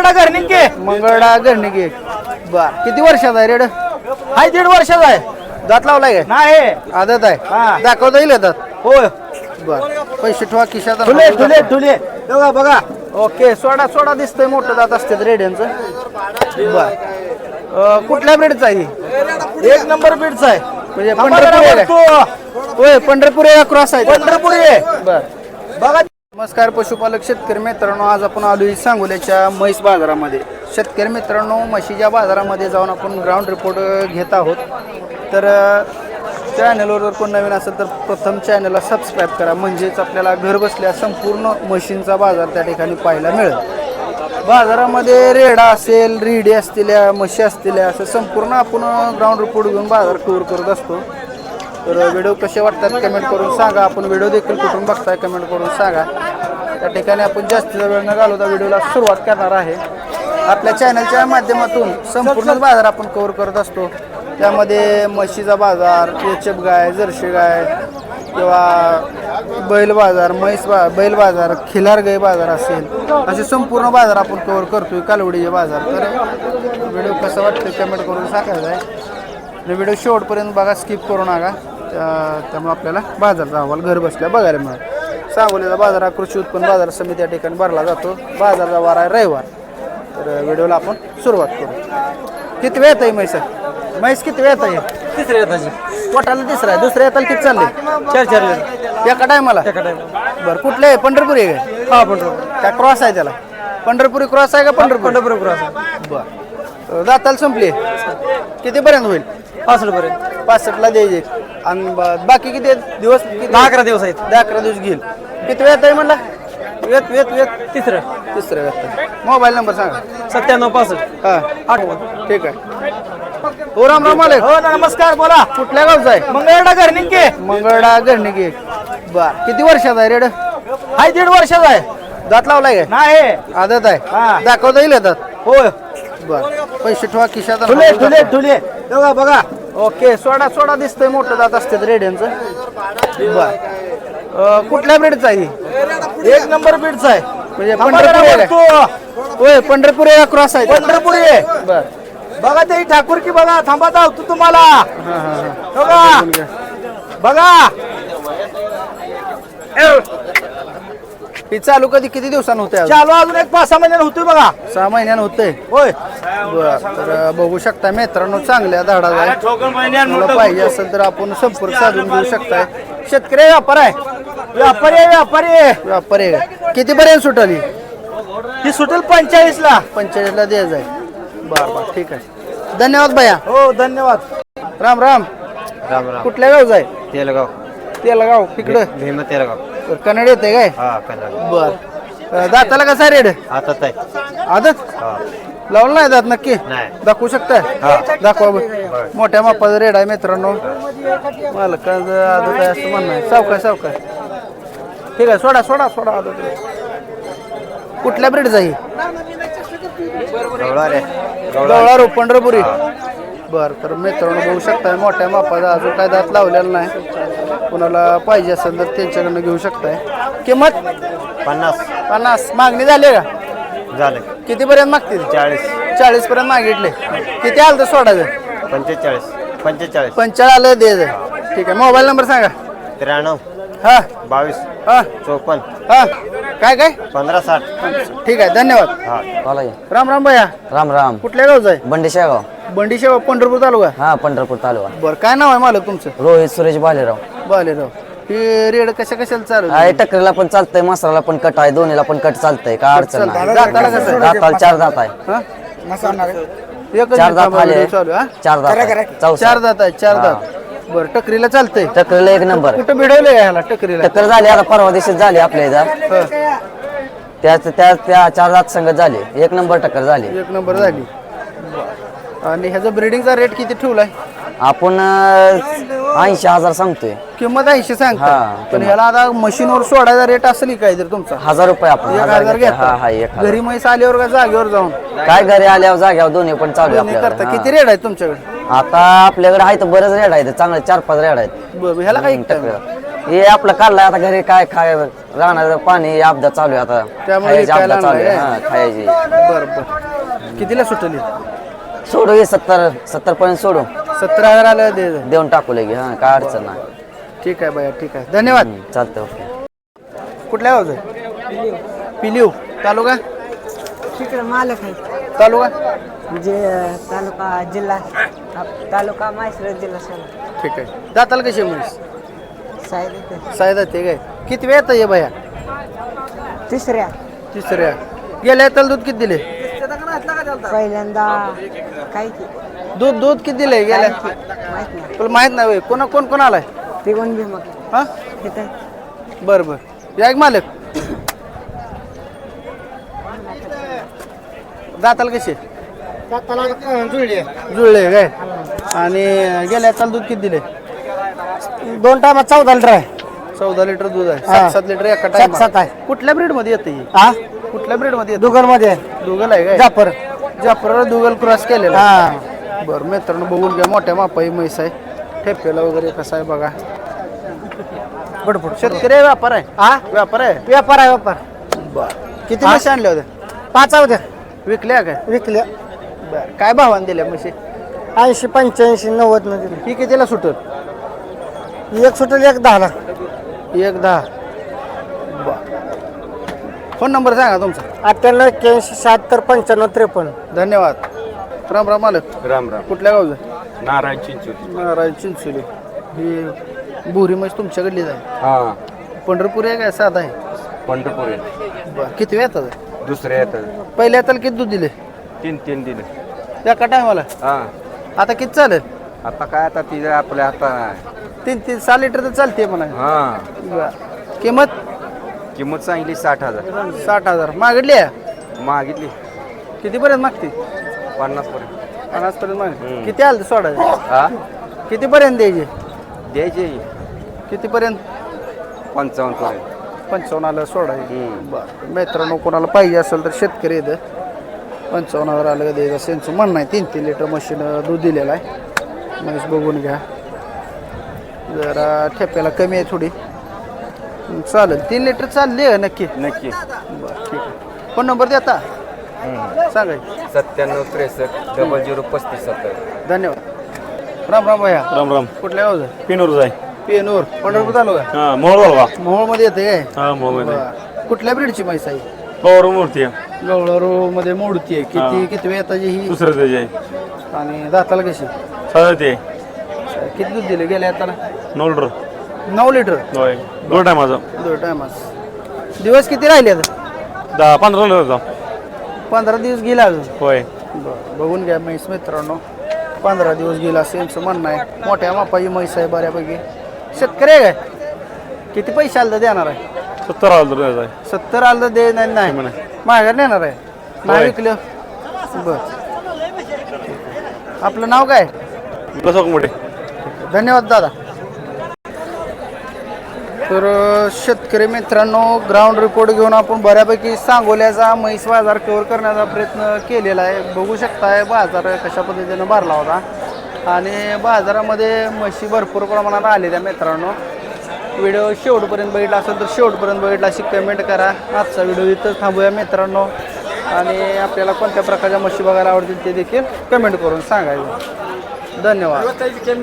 मंगळडा घरनिके मंगळडा गरणिके बर किती वर्षाचा आहे रेड? हाय दीड वर्षाचा आहे. दात लावलाय काय? नाही. आदत. आहे. दाखवता येईल दात होय. बर पैसे ठेवा खिशात. ठुले ठुले ठुले. बघा बघा. ओके सोडा सोडा दिसतंय मोठं दात असते रेडियनचं बर. कुठल्या ब्रेडचं आहे? एक नंबर बीडचा आहे. म्हणजे पंढरपूर? होय पंढरपूर क्रॉस आहे. पंढरपूर आहे. बर. बघा नमस्कार पशुपालक शेतकरी मित्रांनो आज आपण आलोय सांगोल्याच्या म्हैस बाजारामध्ये. शेतकरी मित्रांनो म्हशीच्या बाजारामध्ये जाऊन आपण ग्राउंड रिपोर्ट घेत आहोत. तर चॅनलवर जर कोण नवीन असेल तर प्रथम चॅनलला सबस्क्राईब करा. म्हणजेच आपल्याला घर बसल्या संपूर्ण म्हशींचा बाजार त्या ठिकाणी पाहायला मिळेल. बाजारामध्ये रेडा असेल रिडी असलेल्या म्हशी असलेल्या असं संपूर्ण आपण ग्राउंड रिपोर्ट घेऊन बाजार टूर करत असतो. तर व्हिडिओ कसे वाटतात कमेंट करून सांगा. आपण व्हिडिओ देखील कुठून बघताय कमेंट करून सांगा. त्या ठिकाणी आपण जास्तीचा वेळ न घालवता व्हिडिओला सुरुवात करणार आहे. आपल्या चॅनलच्या माध्यमातून संपूर्ण बाजार आपण कव्हर करत असतो. त्यामध्ये म्हशीचा बाजार केचप गाय जर्शी गाय किंवा बैल बाजार म्हैस बा बैल बाजार खिलार गाय बाजार असेल असे संपूर्ण बाजार आपण कव्हर करतोय. कालवडीचे बाजार. तर व्हिडिओ कसं वाटतं कमेंट करून सांगायचं आहे. आणि व्हिडिओ शेवटपर्यंत बघा स्किप करू नका. त्यामुळे आपल्याला बाजारचा अहवाल घर बसल्या बघायला मिळेल. सांगोलीचा बाजार हा कृषी उत्पन्न बाजार समिती या ठिकाणी भरला जातो. बाजारचा वार आहे रविवार. तर व्हिडिओला आपण सुरुवात करू. किती वेळ आहे म्हैस? म्हैस किती वेळ आहे तिसऱ्या येताची पोटाला तिसरा आहे. दुसऱ्या येताला किती चालले चार चार एका टायमाला? बरं कुठले आहे? पंढरपुरी आहे काय? हा पंढरपूर. काय क्रॉस आहे त्याला? पंढरपुरी क्रॉस आहे का पंढरपूर? पंढरपूर बरं. दाताला संपली. कितीपर्यंत होईल? पासष्ट पर्यंत पासष्टला द्यायचे. आणि ब- बाकी किती? दिवस किती दहा अकरा दिवस आहेत. दहा अकरा दिवस घेईल. किती वेळ आहे म्हणला? वेत वेत वेत तिसरं. तिसरं वेत मोबाईल नंबर सांगा. सत्त्याण्णव पासष्ट. हा. आठवण ठीक आहे. हो राम राम आले हो नमस्कार बोला. कुठल्या गावचा आहे? मंगळडा घरनिके मंगळडा गरणिके बर किती वर्षाचा आहे रेड? हाय दीड वर्षाचा आहे. दात लावलाय काय? नाही. आदत हा. आहे दाखवता येईल दात? होय. बर पैसे ठेवा खिशात ठुले ठुले ठुले. बघा बघा. ओके सोडा सोडा दिसतंय मोठं दात असते रेडियनचं बर. कुठल्या ब्रेडचं आहे ही? एक नंबर बीडचा आहे. म्हणजे पंढरपूर? होय पंढरपूर क्रॉस आहे. पंढरपूर आहे. बर. बघा ते ठाकूर की बघा थांबा धावतो तुम्हाला. हा हा हा. बघा. बघा. ही चालू कधी किती दिवसानं होते चालू अजून एक पाच सहा महिन्यानं होतोय बघा. सहा महिन्यानं होतंय? होय. बर तर बघू शकता मित्रांनो चांगल्या धाडाचा आहे. पाहिजे असेल तर आपण संपर्क साधून घेऊ शकताय. शेतकरी व्यापार आहे. व्यापारी आहे व्यापारी आहे. व्यापारी आहे. का? कितीपर्यंत सुटली? ही सुटेल पंचेचाळीस ला पंचेचाळीसला द्यायचं आहे. बर बर ठीक आहे. धन्यवाद भैया. हो धन्यवाद. राम राम. राम राम. कुठल्या गावचा आहे? तेलगाव. तेलगाव तिकडं भीम तेलगाव. तर कन्नड येते काय? हा कन्नड. बर. दाताला कसा रेड हातात आहे. आदत हा. लावलं नाही दात नक्की? नाही. दाखवू शकताय? दाखवा बरं. मोठ्या मापाचा रेड आहे मित्रांनो. मालकाचं आदत आहे असं म्हणणं आहे. सावकाय सावकाय ठीक आहे सोडा सोडा सोडा आदत आहे. कुठल्या ब्रेड जाई गवळा रे गवळा पंढरपुरी. बर तर मित्रांनो बघू शकताय मोठ्या मापाचा अजून काय दात लावलेला नाही. कुणाला पाहिजे असेल तर त्यांच्याकडनं घेऊ शकताय. किंमत? पन्नास. पन्नास. मागणी झाली का? झाले. कितीपर्यंत मागतील? चाळीस. चाळीस पर्यंत मागितले. किती आलं तर सोडायचं? पंचेचाळीस. पंचेचाळीस. पंचाळीस आलं द्यायचं. ठीक आहे. मोबाईल नंबर सांगा. त्र्याण्णव. हा. बावीस. हा. चोपन्न. हा. काय काय? पंधरा साठ. ठीक आहे. धन्यवाद. हा. राम राम भैया. राम राम. कुठल्या गावचं आहे? बंडी शेगाव. बंडी शेवा पंढरपूर तालुका? हा पंढरपूर तालुका. बरं काय नाव आहे मालक तुमचं? रोहित सुरेश बालेराव. ही रेड कशा कशाला चालू आहे? टकरीला पण चालतंय मसाला पण कट आहे दोन्हीला पण कट चालतंय काय अडचण. नाही. दाताला कसं आहे? दाताला चार दात आहे. हा? एकच चार दात आले. चालू हा? चार दात आहे. चौसा. चार दात आहे चार दात. बरं टकरीला चालतंय. टकरीला एक नंबर. कुठं भिडवलंय का ह्याला टकरीला टक्कर झाली आता परवा दिवशी झाली आपल्या इथं. हा. त्या त्या त्या चार दात संगत झाली. एक नंबर टक्कर झाली. एक नंबर झाली. आणि ह्याचा ब्रिडिंगचा रेट किती ठेवलाय? आपण ऐंशी हजार सांगतोय. किंमत ऐंशी सांगता हा, पण ह्याला आता मशीनवर सोडायचा रेट असेल काहीतरी तुमचा? हजार रुपये आपण एक हजार घेतो. हा हा एक हजार. घरी म्हैस आल्यावर का जागेवर जाऊन? काय घरी आल्यावर जाग्यावर दोन्ही पण चालू आहे दोन्ही करता. किती रेट आहे तुमच्याकडे? आता आपल्याकडे आहे तर बरेच रेड आहेत. चांगले चार पाच रेड आहेत. बरं ह्याला काय टकरीला. हे आपलं काढलाय आता घरी काय खाय राहणार पाणी अपघात चालू आहे आता. त्यामुळे खायची विकायला अपघात चालू आहे. आणलाय, खायची. बर बर. कितीला सुटली? सोडू हे सत्तर सत्तर पर्यंत सोडू. सत्तर हजार आलं दे. देऊन टाकू लगे हा काय अडचण नाही. ठीक आहे भैया ठीक आहे. धन्यवाद. चालतंय ओके. कुठल्या गावचं? पिलिव. तालुका? तिकडे मालक आहे तालुका? जे तालुका जिल्हा तालुका माहेश्वर जिल्हा सोला ठीक आहे. दाताल कशी म्हैस साहेब इथे. सायदा ते काय? किती वेळ येतं ये भैया तिसऱ्या. तिसऱ्या. गेल्या येताल दूध किती दिले? पहिल्यांदा काय की? दूध दूध किती दिले गेल्या माहीत नाही. तुला माहीत नाही होय. कोण कोण कोण आलाय? ते कोण भीमा. हा? तिथे बर बर. या एक मालक. दाताल कसे? जुळले. काय? आणि गेल्या चाल दूध किती दिले दोन टायमात चौदा लिटर आहे. चौदा लिटर दूध आहे. हा. सात सात लिटर एका सात टाइम सात आहे. कुठल्या ब्रीडमध्ये येतं ही? हा कुठल्या ब्रीडमध्ये येतं दुगलमध्ये दुगल आहे काय? जापर जाफर दुगल क्रॉस केलेला. हा. बरं मित्रांनो बघून घ्या मोठ्या मापाई म्हैस आहे. ठेपेला वगैरे कसा आहे बघा. बडबड. शेतकरी आहे, व्यापार आहे? हा? व्यापार आहे? व्यापार आहे व्यापार. बर. किती? म्हशी आणल्या होत्या? पाच होत्या विकल्या काय? विकल्या. बर काय भावाने दिल्या म्हशी? ऐंशी पंच्याऐंशी नव्वदमध्ये ही कितीला सुटत एक सुटेल एक दहाला. एक दहा. फोन नंबर सांगा तुमचा. अठ्ठ्याण्णव एक्क्याऐंशी शहात्तर पंच्याण्णव त्रेपन्न. धन्यवाद. राम राम मालक. राम राम. कुठल्या गावचं? नारायण चिंचोली. नारायण चिंचोली. ही बुरी म्हैस तुमच्याकडलीच आहे. हा. पंढरपूर आहे काय साधा आहे. पंढरपूर आहे. बरं किती वेळ येतात? दुसरे येतात. पहिल्या तर किती दूध दिले? तीन तीन दिले. त्या का टायमाला? हा. आता किती चालेल? आता काय आता तिथे आपल्या हाता तीन तीन सहा लिटर तर चालते म्हणा. हा. बरं. किंमत? किंमत सांगितली साठ हजार. साठ हजार. मागितली आहे? मागितली. कितीपर्यंत मागते? पन्नास पर्यंत पन्नास पर्यंत मागते. हम्म. किती आलं सोडायचं? हा? कितीपर्यंत द्यायचे? द्यायचे कितीपर्यंत? पंचावन्न पर्यंत पंचावन्न आलं सोडायचे. हम्म. बरं. मित्रांनो कोणाला पाहिजे असेल तर शेतकरी येतं. पंचावन्न हजार आलं का द्यायचं? असं यांचं म्हणणं आहे तीन तीन लिटर मशीन दूध दिलेलं आहे. म्हैस बघून घ्या. जरा ठेप्याला कमी आहे थोडी. चालेल. तीन लिटर चालली आहे नक्की. नक्की. बरं ठीक आहे. फोन नंबर देता सांगाय सत्त्याण्णव त्रेसष्ट डबल झिरो पस्तीस सत्तर. धन्यवाद. राम राम भैया. राम राम. कुठल्या गावचं? पिनूर जाय. पेनूर. पंढरपूर तालुका हा मोहोळ बाबा मोहोळमध्ये येते काय? हा बरं. कुठल्या ब्रीडची म्हैस आहे? गौर मूर्ती आहे. गवळारू मध्ये मोडती आहे. किती हा. किती वेळ येताची ही? दुसरं त्याचे आहे आणि दाताला कशी? साधं ते. किती दूध दिले? गेल्या येताना? नोल्डर. नऊ लिटर? होय. दोन टाय माझा दोन टायमास दिवस किती राहिले आता? दहा पंधरा लिटर होता पंधरा दिवस गेला अजून? होय. बरं बघून घ्या म्हैस मित्रांनो. पंधरा दिवस गेला असं यांचं म्हणणं आहे. मोठ्या मापाची म्हैस आहे बऱ्यापैकी. शेतकरी आहे काय? किती पैसे आलं तर देणार आहे? सत्तर आलं तर आहे. सत्तर आलं तर दे नाही. नाही म्हणे. माघार नेणार आहे? नाही होय. विकलं? बर. आपलं नाव काय? कसं मोठे धन्यवाद दादा. तर शेतकरी मित्रांनो ग्राउंड रिपोर्ट घेऊन आपण बऱ्यापैकी सांगोल्याचा म्हैस बाजार कव्हर करण्याचा प्रयत्न केलेला आहे. बघू शकताय बाजार कशा पद्धतीनं भरला होता. आणि बाजारामध्ये म्हशी भरपूर प्रमाणात आलेल्या मित्रांनो. व्हिडिओ शेवटपर्यंत बघितला असेल तर शेवटपर्यंत बघितला अशी कमेंट करा. आजचा व्हिडिओ इथं थांबूया मित्रांनो. आणि आपल्याला कोणत्या प्रकारच्या म्हशी बघायला आवडतील ते देखील कमेंट करून सांगायचं. धन्यवाद.